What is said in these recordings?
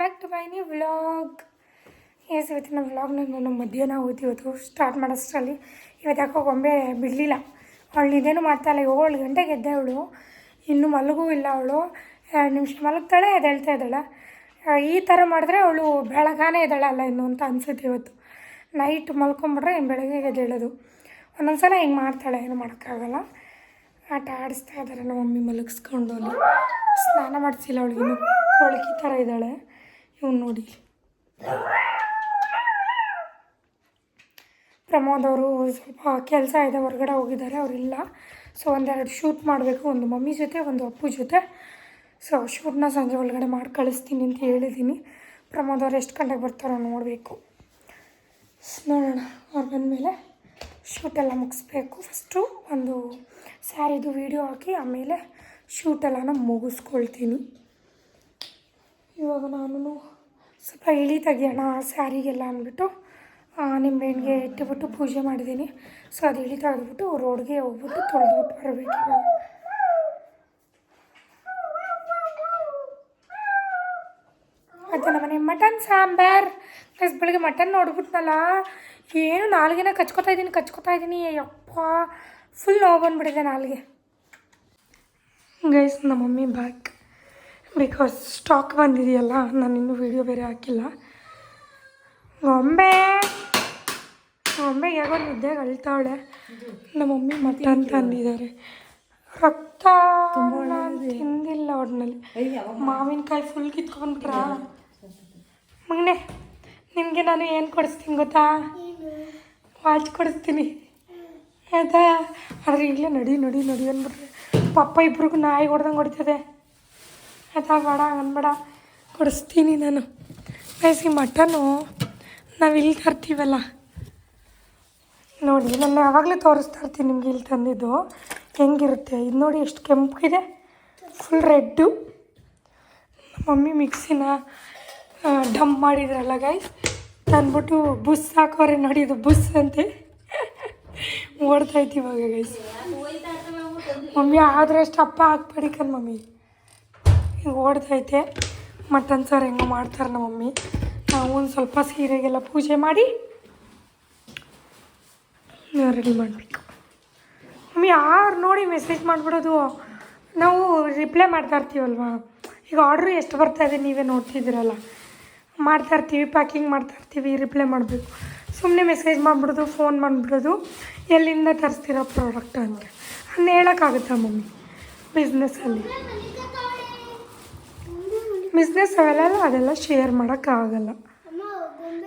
Back to my new vlog. Yes ಇವತ್ತಿನ ವ್ಲಾಗ್ನ ನಾನು ಮಧ್ಯಾಹ್ನ ಹೋಯ್ತು. ಇವತ್ತು ಸ್ಟಾರ್ಟ್ ಮಾಡೋಷ್ಟರಲ್ಲಿ. ಇವತ್ತು ಯಾಕೋ ಗೊಂಬೆ ಬಿಡಲಿಲ್ಲ. ಅವಳು ಇದೇನು ಮಾಡ್ತಾಯಿಲ್ಲ ಏಳು ಗಂಟೆಗೆ ಎದ್ದೆ ಅವಳು ಇನ್ನೂ ಮಲಗೂ ಇಲ್ಲ ಅವಳು. ಎರಡು ನಿಮಿಷ ಮಲಗ್ತಾಳೆ ಎದ್ದೇಳ್ತಾ ಇದ್ದಾಳೆ. ಆ, ಈ ಥರ ಮಾಡಿದ್ರೆ ಅವಳು ಬೆಳಗಾನೇ ಇದ್ದಾಳಲ್ಲ ಇನ್ನು ಅಂತ ಅನಿಸುತ್ತೆ ಇವತ್ತು. ನೈಟ್ ಮಲ್ಕೊಂಬಿಟ್ರೆ ಇನ್ನು ಬೆಳಗ್ಗೆ ಎದ್ದೇಳೋದು ಒಂದೊಂದು ಸಲ ಹಿಂಗೆ ಮಾಡ್ತಾಳೆ ಏನು ಮಾಡೋಕ್ಕಾಗಲ್ಲ. ಆಟ ಆಡಿಸ್ತಾ ಇದ್ದಾರೆ ನಮ್ಮ ಮಮ್ಮಿ ಮಲಗಿಸ್ಕೊಂಡು ಅಲ್ಲಿ. ಸ್ನಾನ ಮಾಡಿಸಿಲ್ಲ ಅವಳಿಗೆ ಕೊಳಕಿ ಥರ ಇದ್ದಾಳೆ. ಇವ್ನು ನೋಡಿ. ಪ್ರಮೋದ್ ಅವರು ಸ್ವಲ್ಪ ಕೆಲಸ ಇದೆ, ಹೊರಗಡೆ ಹೋಗಿದ್ದಾರೆ, ಅವರಿಲ್ಲ. ಸೊ ಒಂದೆರಡು ಶೂಟ್ ಮಾಡಬೇಕು, ಒಂದು ಮಮ್ಮಿ ಜೊತೆ, ಒಂದು ಅಪ್ಪು ಜೊತೆ. ಸೊ ಶೂಟ್ನ ಸಂಜೆ ಒಳಗಡೆ ಮಾಡಿ ಕಳಿಸ್ತೀನಿ ಅಂತ ಹೇಳಿದ್ದೀನಿ. ಪ್ರಮೋದ್ ಅವ್ರು ಎಷ್ಟು ಗಂಟೆಗೆ ಬರ್ತಾರೋ ನೋಡಬೇಕು. ನೋಡೋಣ. ಅವ್ರು ಬಂದಮೇಲೆ ಶೂಟೆಲ್ಲ ಮುಗಿಸ್ಬೇಕು. ಫಸ್ಟು ಒಂದು ಸ್ಯಾರಿದು ವೀಡಿಯೋ ಹಾಕಿ, ಆಮೇಲೆ ಶೂಟೆಲ್ಲನ ಮುಗಿಸ್ಕೊಳ್ತೀನಿ. ಇವಾಗ ನಾನು ಸ್ವಲ್ಪ ಇಳಿ ತೆಗಿಯೋಣ ಸ್ಯಾರಿಗೆಲ್ಲ ಅಂದ್ಬಿಟ್ಟು ಆ, ನಿಂಬೆಹಣ್ಣಿಗೆ ಇಟ್ಟುಬಿಟ್ಟು ಪೂಜೆ ಮಾಡಿದ್ದೀನಿ ಸೊ ಅದು ಇಳಿ ತೆಗೆದ್ಬಿಟ್ಟು ರೋಡ್ಗೆ ಹೋಗ್ಬಿಟ್ಟು ತೊಳೆದ್ಬಿಟ್ಟು ಬರಬೇಕು ಇವಾಗ ಅದು ನಮ್ಮನೆ? ಮಟನ್ ಸಾಂಬಾರ್. ಪ್ಲಸ್ ಬೆಳಗ್ಗೆ ಮಟನ್ ನೋಡ್ಬಿಟ್ನಲ್ಲ ಏನು ನಾಲ್ಗೆನ ಕಚ್ಕೊತಾ ಇದ್ದೀನಿ ಕಚ್ಕೊತಾ ಇದ್ದೀನಿ ಯಪ್ಪ ಫುಲ್ ನೋವು ಬಂದ್ಬಿಟ್ಟಿದೆ ನಾಲ್ಗೆ. ಗೈಸ್ ನಮ್ಮ ಮಮ್ಮಿ ಬ್ಯಾಕ್ ಬಿಕಾಸ್ ಸ್ಟಾಕ್ ಬಂದಿದೆಯಲ್ಲ ನಾನು ಇನ್ನೂ ವೀಡಿಯೋ ಬೇರೆ ಹಾಕಿಲ್ಲ. ಗೊಂಬೆ ಗೊಂಬೆಗೆ ಹೇಗೋ ನಿದ್ದೆ ಅಳ್ತಾವಳೆ ನಮ್ಮ ಮಮ್ಮಿ ಮಟನ್ ತಂದಿದ್ದಾರೆ. ರಕ್ತ ತಿಂದಿಲ್ಲ ಒಟ್ನಲ್ಲಿ. ಮಾವಿನಕಾಯಿ ಫುಲ್ ಕಿತ್ಕೊಂಡ್ರ? ಮಗನೆ ನಿನಗೆ ನಾನು ಏನು ಕೊಡಿಸ್ತೀನಿ ಗೊತ್ತಾ? ವಾಚ್ ಕೊಡಿಸ್ತೀನಿ. ಆಯ್ತಾ ಆದರೆ ಈಗಲೇ ನಡಿ ನಡಿ ನಡಿ ಅಂದ್ಬಿಟ್ರೆ ಪಪ್ಪ ಇಬ್ರಿಗೂ ನಾಯಿ ಹೊಡ್ದಂಗೆ ಹೊಡಿತದೆ. ಆಯ್ತಾ ಬೇಡ ಅನ್ಬೇಡ ಕೊಡಿಸ್ತೀನಿ ನಾನು. ಬಯಸಿ ಮಟನು ನಾವು ಇಲ್ಲಿ ತರ್ತೀವಲ್ಲ? ನೋಡಿ, ನಾನು ಯಾವಾಗಲೂ ತೋರಿಸ್ತಾ ಇರ್ತೀನಿ ನಿಮ್ಗೆ ಇಲ್ಲಿ ತಂದಿದ್ದು. ಹೆಂಗಿರುತ್ತೆ? ಇದು ನೋಡಿ ಎಷ್ಟು ಕೆಂಪಿದೆ ಫುಲ್ ರೆಡ್ಡು ಮಮ್ಮಿ ಮಿಕ್ಸಿನ ಡಮ್ ಮಾಡಿದ್ರಲ್ಲ ಗೈಸ್ ತಂದ್ಬಿಟ್ಟು ಬುಸ್ ಹಾಕೋರೆ ನೋಡಿ, ಇದು ಬುಸ್ ಅಂತೆ. ಓಡ್ತಾ ಇವಾಗ ಗೈಸ್ ಮಮ್ಮಿ ಆದಷ್ಟು ಅಪ್ಪ ಹಾಕ್ಬೇಡಿ ಮಮ್ಮಿ. ಈಗ ಓಡ್ತೈತೆ ಮಟನ್ ಸಾರು ಹೆಂಗೋ ಮಾಡ್ತಾರೆ ನಮ್ಮ ಮಮ್ಮಿ. ನಾವು ಒಂದು ಸ್ವಲ್ಪ ಸೀರೆಗೆಲ್ಲ ಪೂಜೆ ಮಾಡಿ ರೆಡಿ ಮಾಡಬೇಕು. ಮಮ್ಮಿ ಯಾರು ನೋಡಿ ಮೆಸೇಜ್ ಮಾಡಿಬಿಡೋದು? ನಾವು ರಿಪ್ಲೈ ಮಾಡ್ತಾ ಇರ್ತೀವಲ್ವಾ? ಈಗ ಆರ್ಡ್ರ್ ಎಷ್ಟು ಬರ್ತಾ ಇದೆ ನೀವೇ ನೋಡ್ತಿದ್ದೀರಲ್ಲ. ಮಾಡ್ತಾ ಇರ್ತೀವಿ ಪ್ಯಾಕಿಂಗ್ ಮಾಡ್ತಾ ಇರ್ತೀವಿ ರಿಪ್ಲೈ ಮಾಡಬೇಕು. ಸುಮ್ಮನೆ ಮೆಸೇಜ್ ಮಾಡಿಬಿಡೋದು ಫೋನ್ ಮಾಡಿಬಿಡೋದು. ಎಲ್ಲಿಂದ ತರಿಸ್ತೀರೋ ಪ್ರಾಡಕ್ಟ್ ಅಂತ ಅನ್ನ ಹೇಳೋಕ್ಕಾಗುತ್ತಾ ಮಮ್ಮಿ? ಬಿಸ್ನೆಸ್ಸಲ್ಲಿ ಬಿಸ್ನೆಸ್ ಅವೆಲ್ಲ ಅದೆಲ್ಲ ಶೇರ್ ಮಾಡೋಕ್ಕಾಗಲ್ಲ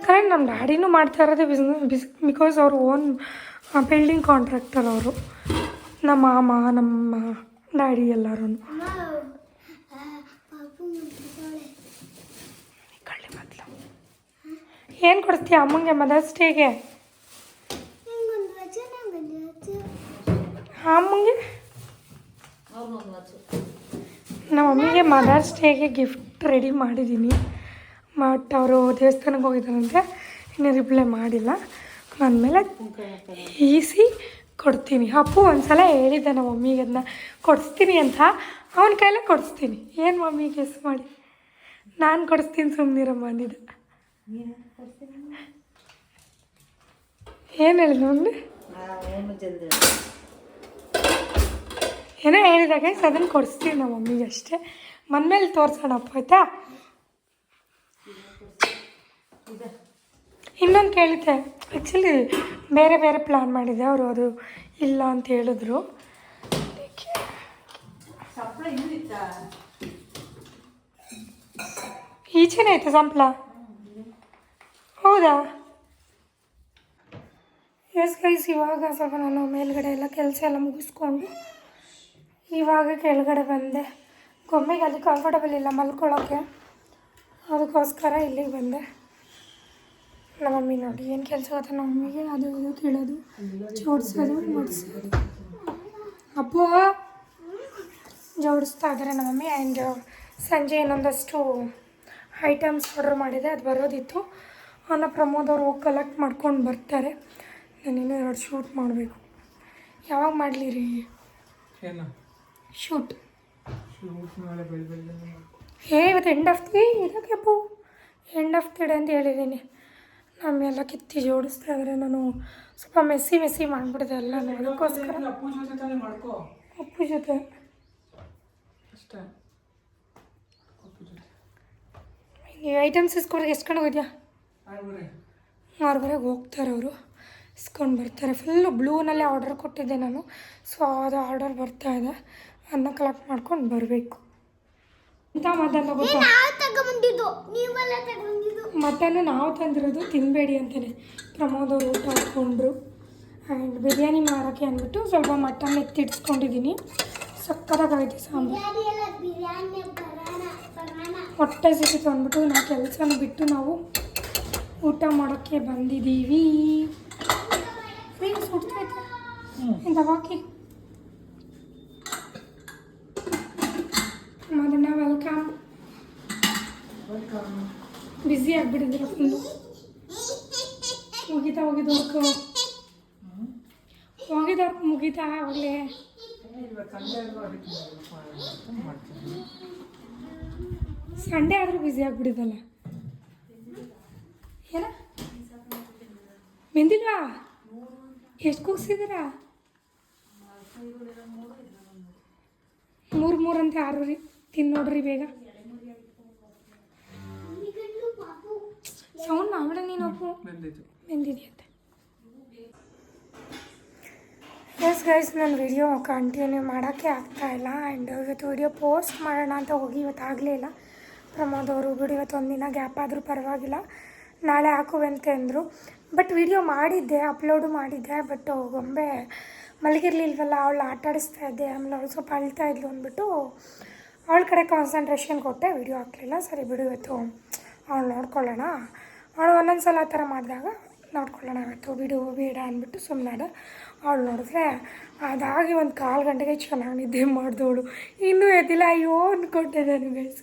ಕರೆಕ್ಟ್ ನಮ್ಮ ಡ್ಯಾಡಿನೂ ಮಾಡ್ತಾ ಇರೋದೇ ಬಿಸ್ನೆಸ್ ಬಿಸ್ ಬಿಕಾಸ್ ಅವರು ಓನ್ ಬಿಲ್ಡಿಂಗ್ ಕಾಂಟ್ರಾಕ್ಟರ್ ಅವರು. ನಮ್ಮ ಮಾಮ ನಮ್ಮ ಡ್ಯಾಡಿ ಎಲ್ಲರೂ ಕಳ್ಳಿ ಮೊದಲು ಏನು ಕೊಡಿಸ್ತೀಯ ಅಮ್ಮಂಗೆ ಮದರ್ಸ್ ಡೇಗೆ ಅಮ್ಮಂಗೆ? ನಮ್ಮ ಮಮ್ಮಿಗೆ ಮದರ್ಸ್ ಡೇಗೆ ಗಿಫ್ಟ್ ರೆಡಿ ಮಾಡಿದ್ದೀನಿ. ಬಟ್ ಅವರು ದೇವಸ್ಥಾನಕ್ಕೆ ಹೋಗಿದ್ದಾರಂತೆ. ಇನ್ನೂ ರಿಪ್ಲೈ ಮಾಡಿಲ್ಲ. ಅಂದಮೇಲೆ ಈಸಿ ಕೊಡ್ತೀನಿ. ಅಪ್ಪು ಒಂದ್ಸಲ ಹೇಳಿದ್ದೆ ನಮ್ಮ ಮಮ್ಮಿಗೆ ಅದನ್ನ ಕೊಡಿಸ್ತೀನಿ ಅಂತ. ಅವನ ಕೈಲೇ ಕೊಡಿಸ್ತೀನಿ. ಏನು ಮಮ್ಮಿ ಗೆಸ್ ಮಾಡಿ? ನಾನು ಕೊಡಿಸ್ತೀನಿ ಸುಮ್ಮನಿರಮ್ಮ ಅಂದಿದ್ದೆ. ಏನು ಹೇಳಿದ ಮಮ್ಮಿ? ಏನೋ ಹೇಳಿದಾಗ, ಅದನ್ನು ಕೊಡಿಸ್ತೀನಿ ನಮ್ಮ ಮಮ್ಮಿಗೆ ಅಷ್ಟೇ. ಮನ್ಮೇಲೆ ತೋರ್ಸೋಣಪ್ಪ, ಆಯ್ತಾ? ಇನ್ನೊಂದು ಕೇಳಿದ್ದೆ. ಆ್ಯಕ್ಚುಲಿ ಬೇರೆ ಬೇರೆ ಪ್ಲ್ಯಾನ್ ಮಾಡಿದ್ದೆ ಅವರು, ಅದು ಇಲ್ಲ ಅಂತ ಹೇಳಿದ್ರು. ಈಚೆನೇ ಆಯ್ತಾ ಸಂಪ್ಲ? ಹೌದಾ? ಎಸ್ ಗೈಸ್ ಇವಾಗ ಸ್ವಲ್ಪ ನಾನು ಮೇಲ್ಗಡೆ ಎಲ್ಲ ಕೆಲಸ ಎಲ್ಲ ಮುಗಿಸ್ಕೊಂಡು ಇವಾಗ ಕೆಳಗಡೆ ಬಂದೆ. ಗೊಂಬೆಗೆ ಅಲ್ಲಿ ಕಂಫರ್ಟಬಲ್ ಇಲ್ಲ ಮಲ್ಕೊಳ್ಳೋಕ್ಕೆ ಅದಕ್ಕೋಸ್ಕರ ಇಲ್ಲಿಗೆ ಬಂದೆ. ನಮ್ಮ ಮಮ್ಮಿ ನೋಡಿ ಏನು ಕೆಲಸ ಆಗುತ್ತೆ ನಮ್ಮ ಮಮ್ಮಿಗೆ ಅದು ಇದು ಕೇಳೋದು ಜೋಡಿಸೋದು ಮುಡಿಸೋದು. ಅಪ್ಪು! ಜೋಡಿಸ್ತಾ ಇದ್ದಾರೆ ನಮ್ಮ ಮಮ್ಮಿ ಆ್ಯಂಡ್ ಸಂಜೆ ಇನ್ನೊಂದಷ್ಟು ಐಟಮ್ಸ್ ಆರ್ಡರ್ ಮಾಡಿದೆ. ಅದು ಬರೋದಿತ್ತು. ಅವನ್ನ ಪ್ರಮೋದ್ ಅವರು ಹೋಗಿ ಕಲೆಕ್ಟ್ ಮಾಡ್ಕೊಂಡು ಬರ್ತಾರೆ. ನಾನಿನ್ನೂ ಎರಡು ಶೂಟ್ ಮಾಡಬೇಕು. ಯಾವಾಗ ಮಾಡಲಿ ರೀ ಶೂಟ್ ಶೂಟ್ ನಾಳೆ ಬೆಳಿ ಬೆಳಿಗ್ಗೆ ಏ ಇವತ್ತು ಎಂಡ್ ಆಫ್ ದಿ ಇದಕ್ಕೆ Appu end of the day ಅಂತ ಹೇಳಿದ್ದೀನಿ. ನಮ್ಮೆಲ್ಲ ಕಿತ್ತಿ ಜೋಡಿಸ್ತಾ ಇದ್ರೆ. ನಾನು ಸ್ವಲ್ಪ ಮೆಸ್ಸಿ ಮೆಸ್ಸಿ ಮಾಡಿಬಿಡಿದೆ ಎಲ್ಲ ಅದಕ್ಕೋಸ್ಕರ ಅಪ್ಪು ಜೊತೆ ತಾನೇ ಅಪ್ಪು ಜೊತೆ. ಅಷ್ಟೇ. ಈ ಐಟಮ್ಸ್ ಇಸ್ಕೊಂಡ್ರೆ ಎಷ್ಟು ಕಡೆ ಇದೆಯಾ ಆರೂವರೆಗೆ ಹೋಗ್ತಾರೆ ಅವರು. ಇಸ್ಕೊಂಡು ಬರ್ತಾರೆ. ಫುಲ್ಲು ಬ್ಲೂನಲ್ಲೇ ಆರ್ಡರ್ ಕೊಟ್ಟಿದ್ದೆ ನಾನು. ಸೊ ಅದು ಆರ್ಡರ್ ಬರ್ತಾ ಇದೆ. ಅದನ್ನ ಕಲೆಕ್ಟ್ ಮಾಡ್ಕೊಂಡು ಬರಬೇಕು. ಇಂಥ ಮಟನ್ ಗೊತ್ತಾ? ನಾವು ತಂದಿರೋದು ತಿನ್ನಬೇಡಿ ಅಂತಲೇ ಪ್ರಮೋದ್ ಅವರು ಊಟ ಹಾಕ್ಕೊಂಡ್ರು. ಆ್ಯಂಡ್ ಬಿರಿಯಾನಿ ಮಾಡೋಕ್ಕೆ ಅಂದ್ಬಿಟ್ಟು ಸ್ವಲ್ಪ ಮಟನ್ ಎತ್ತಿಡ್ಸ್ಕೊಂಡಿದ್ದೀನಿ. ಸಕ್ಕತ್ತಾಗೈತೆ ಸಾಂಬಾರು. ಹೊಟ್ಟೆ ಸಿಕ್ಕಿತು ಅಂದ್ಬಿಟ್ಟು ನಾವು ಕೆಲಸನ ಬಿಟ್ಟು ನಾವು ಊಟ ಮಾಡೋಕ್ಕೆ ಬಂದಿದ್ದೀವಿ. ಫ್ರೀಸ್ ಸುಡ್ತೈತೆ ಇಂದ ಬ್ಯುಸಿ ಆಗಿಬಿಟ್ಟಿದ್ದೀರ ಫುಲ್ಲು ಮುಗಿತಾ ಹೋಗಿದ್ದು ವರ್ಕು ವರ್ಕ್ ಮುಗಿತಾ ಆಗಲೇ. ಸಂಡೇ ಆದರೂ ಬ್ಯುಸಿ ಆಗಿಬಿಟ್ಟಿದ್ದಲ್ಲ. ಏನ? ಬೆಂದಿಲ್ವಾ ಎಷ್ಟು ಕೂಗ್ಸಿದ್ದೀರಾ? ಮೂರು, ಮೂರಂತೆ ಆರು ರೀ ತಿನ್ನೋಡ್ರಿ ಬೇಗ. ಸೌಂಡ್ ಮಾಡಬೇಡ ನೀನು ಬೆಂದಿದೆಯಂತೆ ಎಸ್ ಗೈಸ್ ನಾನು ವಿಡಿಯೋ ಕಂಟಿನ್ಯೂ ಮಾಡೋಕ್ಕೆ ಆಗ್ತಾ ಇಲ್ಲ. ಆ್ಯಂಡ್ ಇವತ್ತು ವಿಡಿಯೋ ಪೋಸ್ಟ್ ಮಾಡೋಣ ಅಂತ ಹೋಗಿ ಇವತ್ತು ಆಗಲಿಲ್ಲ ಪ್ರಮೋದ್ ಅವರು ಬಿಡು ಇವತ್ತು ಒಂದಿನ ಗ್ಯಾಪ್ ಆದರೂ ಪರವಾಗಿಲ್ಲ. ನಾಳೆ ಹಾಕುವಂತೆ ಅಂದರು. ಬಟ್ ವಿಡಿಯೋ ಮಾಡಿದ್ದೆ ಅಪ್ಲೋಡು ಮಾಡಿದ್ದೆ ಬಟ್ ಗೊಂಬೆ ಮಲಗಿರ್ಲಿಲ್ವಲ್ಲ ಅವಳು ಆಟ ಆಡಿಸ್ತಾ ಇದ್ದೆ ಆಮೇಲೆ ಅವಳು ಸ್ವಲ್ಪ ಅಳ್ತಾ ಇದ್ಲು ಅಂದ್ಬಿಟ್ಟು ಅವಳ ಕಡೆ ಕಾನ್ಸಂಟ್ರೇಷನ್ ಕೊಟ್ಟೆ ವಿಡಿಯೋ ಹಾಕಲಿಲ್ಲ. ಸರಿ ಬಿಡು ಇವತ್ತು ಅವಳು ನೋಡ್ಕೊಳ್ಳೋಣ. ಅವಳು ಒಂದೊಂದು ಸಲ ಆ ಥರ ಮಾಡಿದಾಗ ನೋಡ್ಕೊಳ್ಳೋಣ ಇವತ್ತು, ಬಿಡು, ಬೇಡ ಅಂದ್ಬಿಟ್ಟು ಸುಮ್ಮನಾದ ಅವಳು ನೋಡಿದ್ರೆ ಅದಾಗಿ ಒಂದು ಕಾಲು ಗಂಟೆಗೆ ಚೆನ್ನಾಗಿ ನಿದ್ದೆ ಮಾಡಿದವಳು. ಇನ್ನೂ ಎದ್ದಿಲ್ಲ. ಅಯ್ಯೋ ಅಂದ್ಕೊಂಡೆ ನಾನು ಗೈಸ್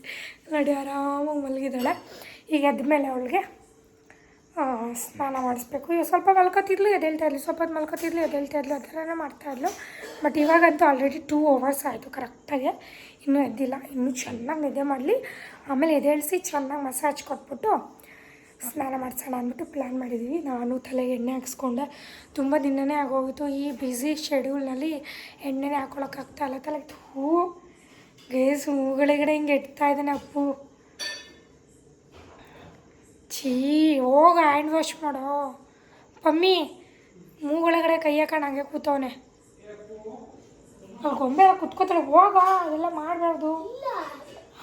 ನೋಡಿ ಆರಾಮಾಗಿ ಮಲಗಿದ್ದಾಳೆ. ಈಗ ಎದ್ದ ಮೇಲೆ ಅವಳಿಗೆ ಸ್ನಾನ ಮಾಡಿಸ್ಬೇಕು. ಇವಾಗ ಸ್ವಲ್ಪ ಮಲ್ಕೋತಿದ್ಲು, ಎದ್ದೇಳ್ತಾ ಇದ್ಲು. ಸ್ವಲ್ಪ ಹೊತ್ತು ಮಲ್ಕೋತಿದ್ಲು, ಎದ್ದೇಳ್ತಾ ಇದ್ಲು, ಆ ಥರನೇ ಮಾಡ್ತಾಯಿದ್ಲು ಬಟ್ ಇವಾಗಂತೂ ಆಲ್ರೆಡಿ ಟೂ ಅವರ್ಸ್ ಆಯಿತು ಕರೆಕ್ಟಾಗಿ ಇನ್ನೂ ಎದ್ದಿಲ್ಲ. ಇನ್ನೂ ಚೆನ್ನಾಗಿ ನಿದ್ದೆ ಮಾಡಲಿ. ಆಮೇಲೆ ಎದ್ದೇಳಿಸಿ ಚೆನ್ನಾಗಿ ಮಸಾಜ್ ಕೊಟ್ಬಿಟ್ಟು ಸ್ನಾನ ಮಾಡಿಸೋಣ ಅಂದ್ಬಿಟ್ಟು ಪ್ಲ್ಯಾನ್ ಮಾಡಿದ್ದೀವಿ ನಾನು ತಲೆಗೆ ಎಣ್ಣೆ ಹಾಕ್ಸ್ಕೊಂಡೆ. ತುಂಬ ದಿನನೇ ಆಗೋಗಿತ್ತು. ಈ ಬ್ಯುಸಿ ಶೆಡ್ಯೂಲ್ನಲ್ಲಿ ಎಣ್ಣೆನೇ ಹಾಕ್ಕೊಳಕ್ಕಾಗ್ತಾ ಇಲ್ಲ. ತಲೆಗೆ ಹೂ ಗೇಸ್ ಹೂಗಳಿಗಡೆ ಹಿಂಗೆ ಎಡ್ತಾ ಇದ್ದಾನೆ ಅಪ್ಪು. ಛೀ, ಹೋಗ ಹ್ಯಾಂಡ್ ವಾಶ್ ಮಾಡೋ. ಪಮ್ಮಿ ಮೂಗೊಳಗಡೆ ಕೈ ಹಾಕೊಂಡು ಹಂಗೆ ಕೂತವನೆ. ಅವ್ರು ಗೊಂಬೆ ಕುತ್ಕೋತಾಳೆ. ಹೋಗ, ಅದೆಲ್ಲ ಮಾಡಬಾರ್ದು.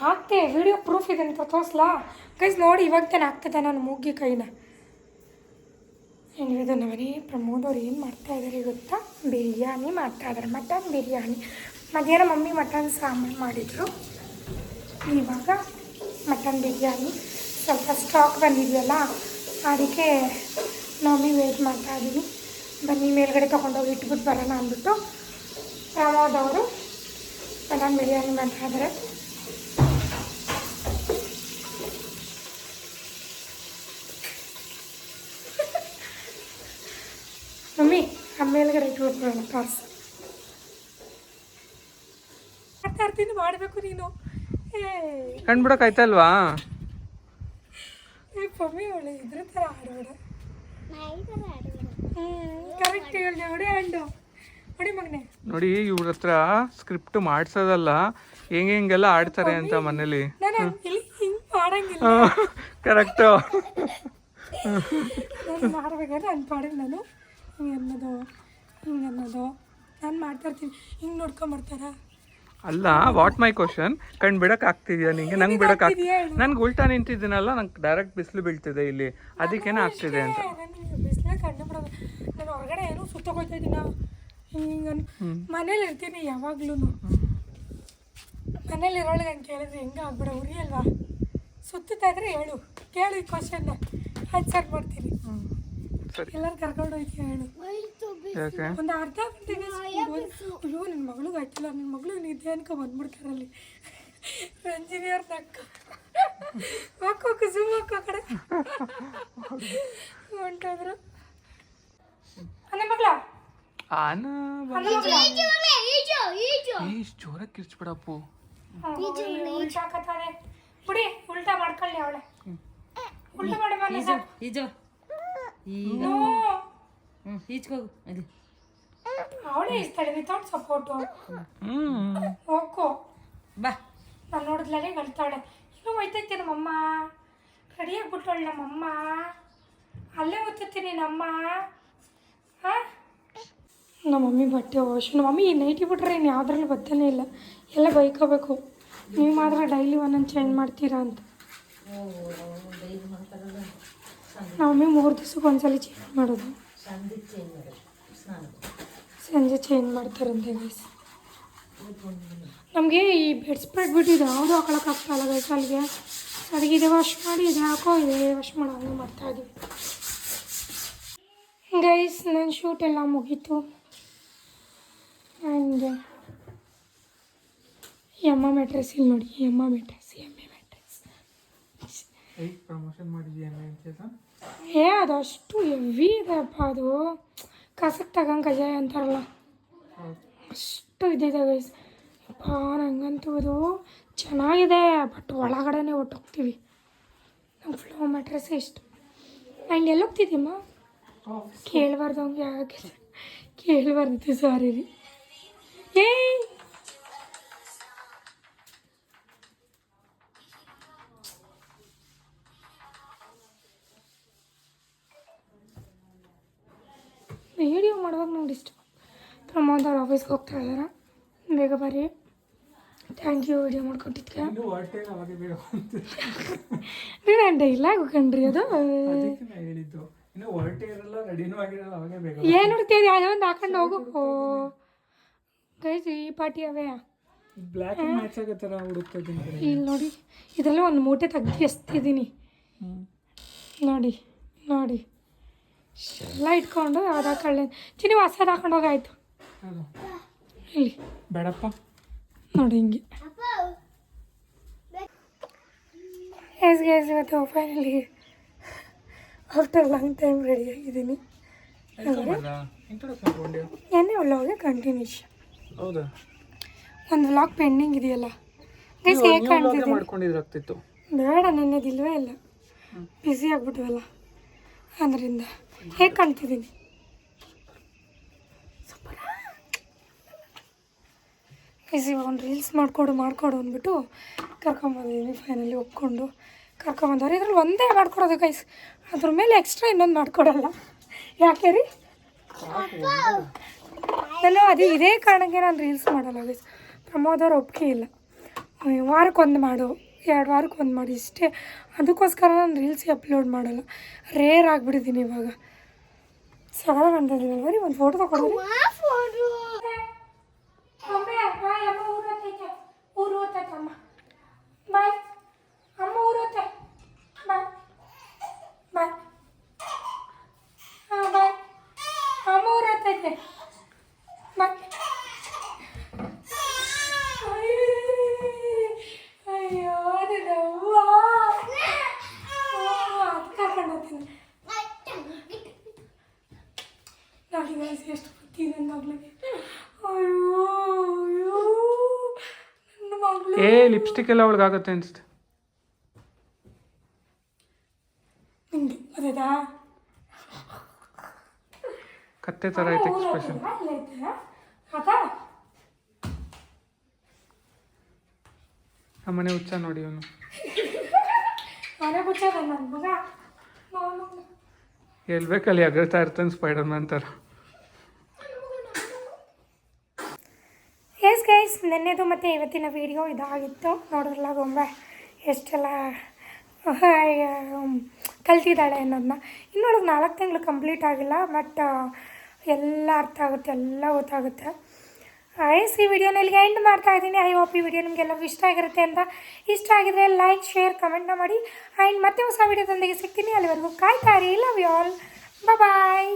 ಹಾಕ್ತೆ ವಿಡಿಯೋ ಪ್ರೂಫ್ ಇದೆ ಅಂತ ತೋರಿಸ್ಲಾ? ಗೈಸ್ ನೋಡಿ, ಇವಾಗ ತಾನೆ ಆಗ್ತದೆ ನಾನು ಮೂಗಿ ಕೈನ. ಏನು ಇದು ನಮ್ಮನೆ ಪ್ರಮೋದ್ ಅವ್ರು ಏನು ಮಾಡ್ತಾ ಇದ್ದಾರೆ ಗೊತ್ತಾ? ಬಿರಿಯಾನಿ ಮಾಡ್ತಾ ಇದ್ದಾರೆ ಮಟನ್ ಬಿರಿಯಾನಿ. ಮಧ್ಯಾಹ್ನ ಮಮ್ಮಿ ಮಟನ್ ಸಾಂಬಾರು ಮಾಡಿದರು. ಇವಾಗ ಮಟನ್ ಬಿರಿಯಾನಿ. ಸ್ವಲ್ಪ ಸ್ಟಾಕ್ ಬಂದಿದೆಯಲ್ಲ, ಅದಕ್ಕೆ ಮಮ್ಮಿ ವೇಟ್ ಮಾಡ್ತಾ ಇದ್ದೀನಿ ಬನ್ನಿ, ಮೇಲ್ಗಡೆ ತೊಗೊಂಡೋಗಿ ಇಟ್ಬಿಟ್ಟು ಬರೋಣ ಅಂದ್ಬಿಟ್ಟು ಪ್ರಮೋದ್ ಅವರು ಮಟನ್ ಬಿರಿಯಾನಿ ಮಾಡ್ತಾ ಇದ್ದಾರೆ ಮಮ್ಮಿ ಆ ಮೇಲ್ಗಡೆ ಪಾರ್ಸಲ್ ಮಾಡ್ತಾ ಇರ್ತೀನಿ ಮಾಡಬೇಕು ನೀನು. ಏ. ಕಣ್ಬಿಡಕ್ ಆಯ್ತಲ್ವಾ? ಏ ಪಮ್ಮಿ ಒಳ್ಳೆ ಇದ್ರ ಥರ ಆಡಬೇಡ ಹ್ಞೂ ಕರೆಕ್ಟ್ ಹೇಳಿ ನೋಡಿ ಹ್ಯಾಂಡು ನೋಡಿ ಮಗನೆ. ನೋಡಿ ಇವ್ರ ಹತ್ರ ಸ್ಕ್ರಿಪ್ಟ್ ಮಾಡ್ಸೋದಲ್ಲ ಹೆಂಗೆ ಹೆಂಗೆಲ್ಲ ಆಡ್ತಾರೆ ಅಂತ ಮನೇಲಿ. ಕರೆಕ್ಟು ಮಾಡ್ಬೇಕಾದ್ರೆ ನನ್ನ ಪಾಡಿಗೆ ನಾನು. ಅನ್ನೋದು ಹಿಂಗೆ ಅನ್ನೋದು. ನಾನು ಮಾಡ್ತಾ ಇರ್ತೀನಿ. ಹಿಂಗೆ ನೋಡ್ಕೊಂಬರ್ತಾರ ಅಲ್ಲ ವಾಟ್ ಮೈ ಕ್ವಶನ್ ಕಣ್ ಬಿಡಕ್ ಆಗ್ತಿದ್ಯಾ ನಿಂಗೆ? ನಂಗೆ ಬಿಡಕ್ ನನ್ಗೆ ಉಲ್ಟಾ ನಿಂತಿದ್ದೀನಲ್ಲ ನಂಗೆ ಡೈರೆಕ್ಟ್ ಬಿಸಿಲು ಬೀಳ್ತಿದೆ ಇಲ್ಲಿ. ಅದಕ್ಕೇನೆ ಆಗ್ತಿದೆ ಅಂತ. ನಾನು ಕಣ್ಣು ಬಿಡೋದು. ನಾನು ಹೊರಗಡೆ ಏನೋ ಸುತ್ತೋಗ್ತಾ ಇದ್ದೀನ ಹಿಂಗೆ ಮನೇಲಿ ಇರ್ತೀನಿ ಯಾವಾಗ್ಲೂ. ಮನೇಲಿ ಇರೋಳಿಗೆ ಹಂಗೆ ಕೇಳಿದ್ರೆ ಹೆಂಗೆ ಆಗ್ಬಿಡ ಉರಿ ಅಲ್ವಾ? ಸುತ್ತುತ್ತಾ ಇದ್ರೆ ಹೇಳು. ಕೇಳು ಈ ಕ್ವಶನ್ನ ಆನ್ಸರ್ ಮಾಡ್ತೀನಿ. ಎಲ್ಲರೂ ಕರ್ಕೊಂಡು ಹೋಯ್ತೀವಿ ಹೇಳು? ಯಾಕೆ ಒಂದು ಅರ್ಧ ಗಂಟೆಗೆ ಅಯ್ಯೋ ನನ್ನ ಮಗಳು ಆಯ್ತಿಲ್ಲ ನನ್ನ ಮಗಳು ನಿದ್ದೆ ಅನ್ಕೊ ಬಂದ್ಬಿಡ್ತಾರಲ್ಲಿ ಅವ್ರ ನಕ್ಕ. ಹಾಕೋ ಝೂಮ್ ಹಾಕೋ ಕಡೆ. ಹೊಂಟೋದ್ರು. ಅನ್ನ ಮಗಳ? ಆನ ಅನ್ನ ಮಗಳ. ಈಜು ಈಜು ಇಷ್ಟು ಜೋರಾಗಿ ಕಿರ್ಚ್ಬಿಡಪ್ಪು ಉಲ್ಟಾ ಹಾಕತ್ತಾನೆ ಬಿಡಿ ಉಲ್ಟಾ ಮಾಡ್ಕೊಳ್ಳಿ ಅವಳೆ. ಉಲ್ಟಾ ಮಾಡಿ ಈಜು ಈಜು. ಹ್ಞೂ ಈಜ್ಕೋಗು ಅದು ಅವಳೇ ಇಸ್ತಾಳೆ ವಿತೌಟ್ ಸಪೋರ್ಟು ಹೋಗೋ. ಬಾ. ನಾನು ನೋಡಿದ್ಲೇ ಕಳ್ತಾಳೆ ಇನ್ನೂ ಒಯ್ತೈತೆ ನಮ್ಮಮ್ಮ. ರೆಡಿ ಬಿಟ್ಟವಳು ನಮ್ಮಮ್ಮ. ಅಲ್ಲೇ ಓದ್ತೈತೀನಿ ನಮ್ಮ ಹಾಂ? ನಮ್ಮ ಮಮ್ಮಿ ಬಟ್ಟೆ ವಾಶ್ ನಮ್ಮ ಮಮ್ಮಿ ನೈಟಿ ಬಿಟ್ರೆ ಇನ್ನು ಯಾವುದ್ರಲ್ಲಿ ಬತ್ತನೇ ಇಲ್ಲ. ಎಲ್ಲ ಬೈಕೋಬೇಕು. ನೀವು ಮಾತ್ರ ಡೈಲಿ ಒಂದೊಂದು ಚೇಂಜ್ ಮಾಡ್ತೀರಾ ಅಂತ. ನಮ್ಮ ಮಮ್ಮಿ ಮೂರು ದಿವ್ಸಕ್ಕೆ ಒಂದ್ಸಲ ಚೇಂಜ್ ಮಾಡೋದು. ಸಂಜೆ ಚೇಂಜ್ ಮಾಡ್ತಾರಂತೆ ಗೈಸ್ ನಮಗೆ ಈ ಬೆಡ್ ಸ್ಪ್ರೆಡ್ ಬಿಟ್ಟಿದ್ದು ಯಾವುದು ಹಾಕೊಳಕ್ಕಾಗ್ತಾಯಿಲ್ಲ ಗೈಸ್ ಅಲ್ಲಿಗೆ. ಅದಕ್ಕೆ ಇದೆ ವಾಶ್ ಮಾಡಿ ಇದು ಹಾಕೋ ಇದೆ ವಾಶ್ ಮಾಡೋ ಹಂಗೆ ಮಾಡ್ತಾ ಇದ್ದೀವಿ. ಗೈಸ್ ನನ್ನ ಶೂಟ್ ಎಲ್ಲ ಮುಗೀತು. ಹಂಗೆ ಎಮ್ಮ ಮೆಟ್ರೆಸ್ ಇಲ್ಲಿ ನೋಡಿ. ಎಮ್ಮ ಮೆಟ್ರೆಸ್ ಎಮ್ಮೆ ಮೆಟ್ರೆಸ್ ಈಗ ಪ್ರಮೋಷನ್ ಮಾಡಿದ್ಯಾ ಅಂತ ಏ ಅದು ಅಷ್ಟು ಹೆವಿ ಇದೆಯಪ್ಪ ಅದು. ಕಸಕ್ಕೆ ತಗಂಗೆ ಕಜಾಯ ಅಂತಾರಲ್ಲ. ಅಷ್ಟು ಇದ್ದಿದೆ ಗೈಸ್ ಅಪ್ಪ ನಂಗಂತೂ ಅದು ಚೆನ್ನಾಗಿದೆ ಬಟ್ ಒಳಗಡೆನೆ ಹೊಟ್ಟೋಗ್ತೀವಿ ನಂಗೆ ಫ್ಲೋ ಮ್ಯಾಟ್ರಸ್ ಇಷ್ಟ ನಂಗೆ ಎಲ್ಲಿ ಹೋಗ್ತಿದ್ದೀಮ್ಮ ಕೇಳಬಾರ್ದು ಹಂಗೆ ಆಗಕ್ಕೆ. ಕೇಳಬಾರ್ದು ಸಾರಿ ರೀ. ಆಫೀಸ್ಗೆ ಹೋಗ್ತಾ ಇದ್ದಾರೆ ಬೇಗ ಬರ್ರಿ. ಥ್ಯಾಂಕ್ ಯು ವಿಡಿಯೋ ಮಾಡ್ಕೊಟ್ಟಿದ್ಕೆ ಇನ್ನು ಅಂಡ ಇಲ್ಲ ಕಣ್ರಿ ಅದು. ಹೇಳಿದ್ದು. ಇನ್ನು ಹೊರಟೆ ಇರಲ್ಲ ರೆಡಿನೂ ಆಗಿರಲ್ಲ ಅವಾಗೆ ಬೇಗ ಏನು ನೋಡ್ತೀವಿ ಯಾವುದೋ ಒಂದು ಹಾಕೊಂಡು ಹೋಗು. ಗೈಸ್ ಈ ಪಾಟಿ ಅವೇ? ಬ್ಲ್ಯಾಕ್ ಮ್ಯಾಚ್ ಆಗೋ ಥರ ಹುಡುಕ್ತಿದ್ದೀನಿ ಇಲ್ಲಿ ನೋಡಿ. ಇದೆಲ್ಲ ಒಂದು ಮೂಟೆ ತೆಗ್ದು ಎಸ್ತಿದ್ದೀನಿ. ನೋಡಿ ನೋಡಿ. ಎಲ್ಲ ಇಟ್ಕೊಂಡು ಅದು ಹಾಕೊಳ್ಳಿ ಚಿನ್ನಿ ಹೊಸದು ಹಾಕೊಂಡು ಹೋಗಾಯ್ತು. ಇಲ್ಲಿ ಬೇಡಪ್ಪ. ನೋಡಿ ಹಿಂಗೆ. ಎಸ್ ಗ್ಯಾಸ್ ಇವತ್ತು finally after long time ready ಆಗಿದ್ದೀನಿ. ಎನ್ನೆ ವ್ಲಾಗೆ ಕಂಟಿನ್ಯೂಷನ್ ಹೌದಾ? ಒಂದು ವ್ಲಾಗ್ ಪೆಂಡಿಂಗ್ ಇದೆಯಲ್ಲ? ಗೈಸ್ ಹೇಗೆ ಮಾಡ್ಕೊಂಡಿದ್ರಾಗ್ತಿತ್ತು. ಬೇಡ ನೆನ್ನೆದಿಲ್ವೇ ಇಲ್ಲ. ಬ್ಯುಸಿ ಆಗ್ಬಿಟ್ವಲ್ಲ. ಅದರಿಂದ ಹೇಗೆ ಕಾಣ್ತಿದ್ದೀನಿ? ಗೈಸ್ ಇವಾಗ ಒಂದು ರೀಲ್ಸ್ ಮಾಡಿಕೊಡು ಮಾಡಿಕೊಡು ಅಂದ್ಬಿಟ್ಟು ಕರ್ಕೊಂಬಂದಿದ್ದೀನಿ ಫೈನಲಿ ಒಪ್ಕೊಂಡು. ಕರ್ಕೊಂಬಂದವ್ರು ಇದ್ರಲ್ಲಿ ಒಂದೇ ಮಾಡ್ಕೊಡೋದು ಗೈಸ್ ಅದ್ರ ಮೇಲೆ ಎಕ್ಸ್ಟ್ರಾ ಇನ್ನೊಂದು ಮಾಡ್ಕೊಡಲ್ಲ. ಯಾಕೆ ರೀ? ನಾನು ಅದೇ, ಇದೇ ಕಾರಣಕ್ಕೆ ನಾನು ರೀಲ್ಸ್ ಮಾಡಲ್ಲ ಗೈಸ್ ಪ್ರಮೋದ್ ಅವ್ರು ಒಪ್ಪಿಗೆ ಇಲ್ಲ. ವಾರಕ್ಕೊಂದು ಮಾಡು. ಎರಡು ವಾರಕ್ಕೆ ಒಂದು ಮಾಡಿ. ಇಷ್ಟೇ. ಅದಕ್ಕೋಸ್ಕರ ನಾನು ರೀಲ್ಸ್ ಅಪ್ಲೋಡ್ ಮಾಡಲ್ಲ. ರೇರ್ ಆಗಿಬಿಟ್ಟಿದ್ದೀನಿ ಇವಾಗ. ಸಗಳ ಕಂಡಿದ್ದೀನಿ ಬರೀ ಒಂದು ಫೋಟೋ ತಗೊಂಡು ಊರು ಓದ್ತೈತಮ್ಮ ಬಾಯ್ ಅಮ್ಮ ಊರು ಓದ್ತೆ ಬಾಯ್ ಬಾಯ್ ಹಾಂ ಬಾಯ್ ಅಮ್ಮ ಊರು ಓದ್ತೈತೆ ಬಾಯ್ ಅಯ್ಯೋ ಅದು ನೋವ್ವ. ಅವ್ವ, ಅದ್ ಕರ್ಕೊಂಡ್ ಹೋಗ್ತೀನಿ. ನೋಡಿ guys, ಎಷ್ಟು ಬುದ್ಧಿ ನನ್ನ ಮಗಳಿಗೆ ಅಯ್ಯೋ ಅಯ್ಯೋ ನನ್ನ ಮಗಳು ಏ ಲಿಪ್ಸ್ಟಿಕ್ ಎಲ್ಲ ಅವಳಿಗೆ ಆಗುತ್ತೆ ಅನ್ಸುತ್ತೆ. ಕತ್ತೆ ಥರ ಐತೆ ಎಕ್ಸ್ಪ್ರೆಷನ್ ನಮ್ಮನೆ ಹುಚ್ಚ ನೋಡಿ ಅವನು ಹೇಳ್ಬೇಕಲ್ಲಿ ಅಗ್ರತಾ ಇರ್ತಾನೆ ಸ್ಪೈಡರ್ ಮ್ಯಾನ್ ಥರ ಎಸ್ ಗೈಸ್, ನೆನ್ನೆದು ಮತ್ತು ಇವತ್ತಿನ ವಿಡಿಯೋ ಇದಾಗಿತ್ತು. ನೋಡಿದ್ರಲ್ಲ ಗೊಂಬೆ? ಎಷ್ಟೆಲ್ಲ ಕಲ್ತಿದ್ದಾಳೆ ಅನ್ನೋದನ್ನ ಇನ್ನೊಳಗೆ ನಾಲ್ಕು ತಿಂಗಳು ಕಂಪ್ಲೀಟ್ ಆಗಿಲ್ಲ ಬಟ್ ಎಲ್ಲ ಅರ್ಥ ಆಗುತ್ತೆ, ಎಲ್ಲ ಗೊತ್ತಾಗುತ್ತೆ. ಎಸ್ ಈ ವಿಡಿಯೋನ ಇಲ್ಲಿಗೆ ಎಂಡ್ ಮಾಡ್ತಾ ಇದ್ದೀನಿ. ಐ ಹೋಪ್ ಈ ವಿಡಿಯೋ ನಿಮಗೆಲ್ಲ ಇಷ್ಟ ಆಗಿರುತ್ತೆ ಅಂತ. ಇಷ್ಟ ಆಗಿದ್ರೆ ಲೈಕ್ ಶೇರ್ ಕಮೆಂಟ್ನ ಮಾಡಿ. ಆ್ಯಂಡ್ ಮತ್ತೆ ಹೊಸ ವಿಡಿಯೋದೊಂದಿಗೆ ಸಿಗ್ತೀನಿ. ಅಲ್ಲಿವರೆಗೂ ಕಾಯ್ತಾ ಇರಿ. Love you all bye.